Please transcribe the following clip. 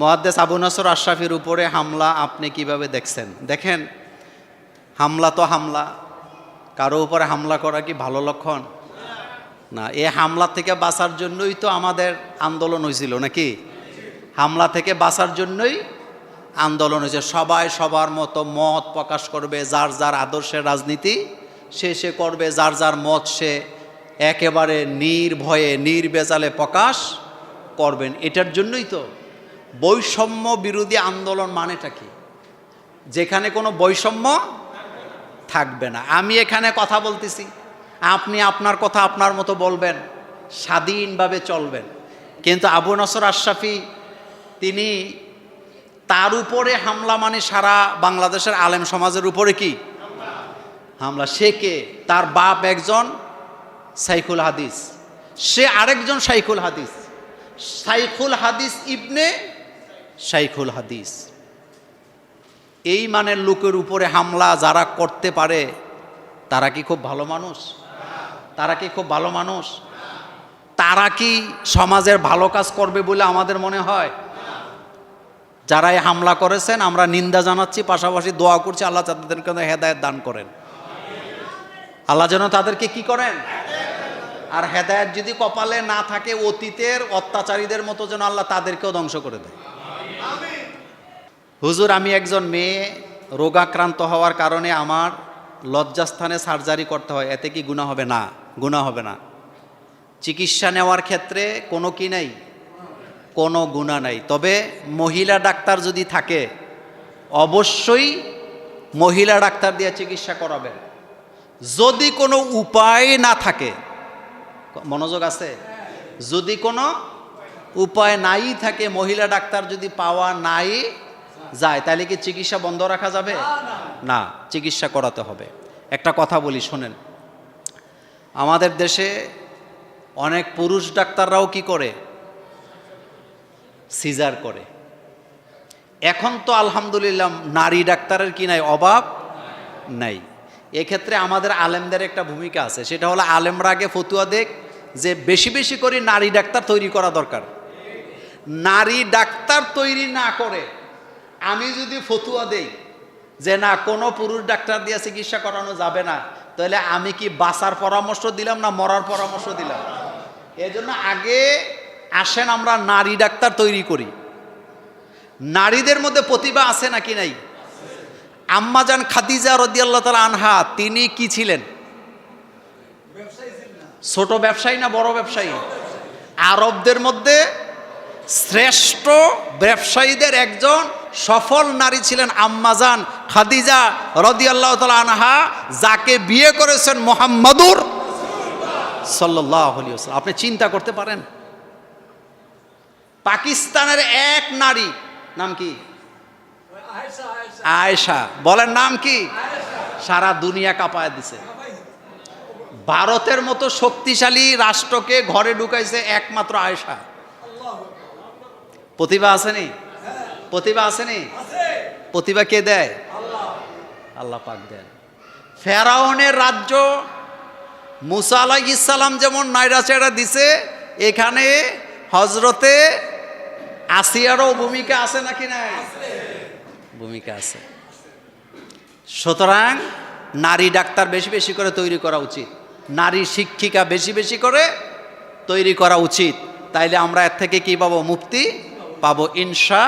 মহাদ্দেস আবু নাসর আশরাফির উপরে হামলা আপনি কীভাবে দেখছেন? দেখেন, হামলা তো হামলা। কারও উপরে হামলা করা কি ভালো লক্ষণ? না, এ হামলা থেকে বাঁচার জন্যই তো আমাদের আন্দোলন হয়েছিল নাকি? হামলা থেকে বাঁচার জন্যই আন্দোলন হয়েছে। সবাই সবার মতো মত প্রকাশ করবে, যার যার আদর্শের রাজনীতি সে সে করবে, যার যার মত সে একেবারে নির্ভয়ে, নির্বেজালে প্রকাশ করবেন। এটার জন্যই তো বৈষম্য বিরোধী আন্দোলন মানেটা কি? যেখানে কোনো বৈষম্য থাকবে না। আমি এখানে কথা বলতেছি। আপনি আপনার কথা আপনার মতো বলবেন। স্বাধীনভাবে চলবেন। কিন্তু আবু নসর আশরাফি, তিনি তার উপরে হামলা মানে সারা বাংলাদেশের আলেম সমাজের উপরে কি? হামলা। সে কে? তার বাপ একজন সাইকুল হাদিস। সে আরেকজন সাইকুল হাদিস। সাইকুল হাদিস ইবনে সাইকুল হাদিস। এই মানের লোকের উপরে হামলা যারা করতে পারে, তারা কি খুব ভালো মানুষ? তারা কি খুব ভালো মানুষ? তারা কি সমাজের ভালো কাজ করবে বলে আমাদের মনে হয়? যারা এই হামলা করেছেন, আমরা নিন্দা জানাচ্ছি, পাশাপাশি দোয়া করছি, আল্লাহ তাদেরকে হেদায়ত দান করেন। আল্লাহ যেন তাদেরকে কি করেন? আর হেদায়ত যদি কপালে না থাকে, অতীতের অত্যাচারীদের মতো যেন আল্লাহ তাদেরকেও ধ্বংস করে দেয়। হুজুর, আমি একজন মেয়ে, রোগাক্রান্ত হওয়ার কারণে আমার লজ্জাস্থানে সার্জারি করতে হয়। এতে কি গুণা হবে? না গুণা হবে না। চিকিৎসা নেওয়ার ক্ষেত্রে কোনো কি নাই? কোনো গুণা নাই। তবে মহিলা ডাক্তার যদি থাকে, অবশ্যই মহিলা ডাক্তার দিয়ে চিকিৎসা করাবেন। যদি কোনো উপায় না থাকে, মনোযোগ আছে? যদি কোনো উপায় নাই থাকে, মহিলা ডাক্তার যদি পাওয়া নাই যায় তাহলে কি চিকিৎসা বন্ধ রাখা যাবে? না চিকিৎসা করাতে হবে। একটা কথা বলি শোনেন। আমাদের দেশে অনেক পুরুষ ডাক্তাররাও কি করে? সিজার করে। এখন তো আলহামদুলিল্লাহ নারী ডাক্তারের কি নাই? অভাব নাই। এক্ষেত্রে আমাদের আলেমদের একটা ভূমিকা আছে। সেটা হলো আলেমরা আগে ফতুয়া দেখ যে বেশি বেশি করে নারী ডাক্তার তৈরি করা দরকার। নারী ডাক্তার তৈরি না করে আমি যদি ফতুয়া দেই যে না, কোনো পুরুষ ডাক্তার দিয়ে চিকিৎসা করানো যাবে না, তাহলে আমি কি বাঁচার পরামর্শ দিলাম না মরার পরামর্শ দিলাম? এজন্য আগে আসেন আমরা নারী ডাক্তার তৈরি করি। নারীদের মধ্যে প্রতিভা আছে নাকি নাই? আম্মাজান খাদিজা রদিয়াল্লাহ তালা আনহা, তিনি কি ছিলেন? ছোট ব্যবসায়ী না বড় ব্যবসায়ী? আরবদের মধ্যে শ্রেষ্ঠ ব্যবসায়ীদের একজন সফল নারী ছিলেন আম্মাজান খাদিজা রদিয়াল্লাহ তালা আনহা, যাকে বিয়ে করেছেন মোহাম্মদুর সাল্লাহ আপনি চিন্তা করতে পারেন। পাকিস্তানের এক নারী, নাম কি? আয়েশা। বলেন নাম কি? সারা দুনিয়া কাঁপায় দিছে। ভারতের মতো শক্তিশালী রাষ্ট্রকে ঘরে ঢুকাইছে একমাত্র আয়েশা। প্রতিভা আসেনি প্রতিভা আসেনি প্রতিভা কে দেয়? আল্লাহ। পাক দেন। ফেরাউনের রাজ্য মুসা আলাহ ইসালাম যেমন নাইরা চেড়া দিছে এখানে হজরতে আসিয়ারও ভূমিকা আছে নাকি নাই? ভূমিকা আছে। সুতরাং নারী ডাক্তার বেশি বেশি করে তৈরি করা উচিত। নারী শিক্ষিকা বেশি বেশি করে তৈরি করা উচিত। তাইলে আমরা এর থেকে কি পাবো? মুক্তি পাবো। ইনশা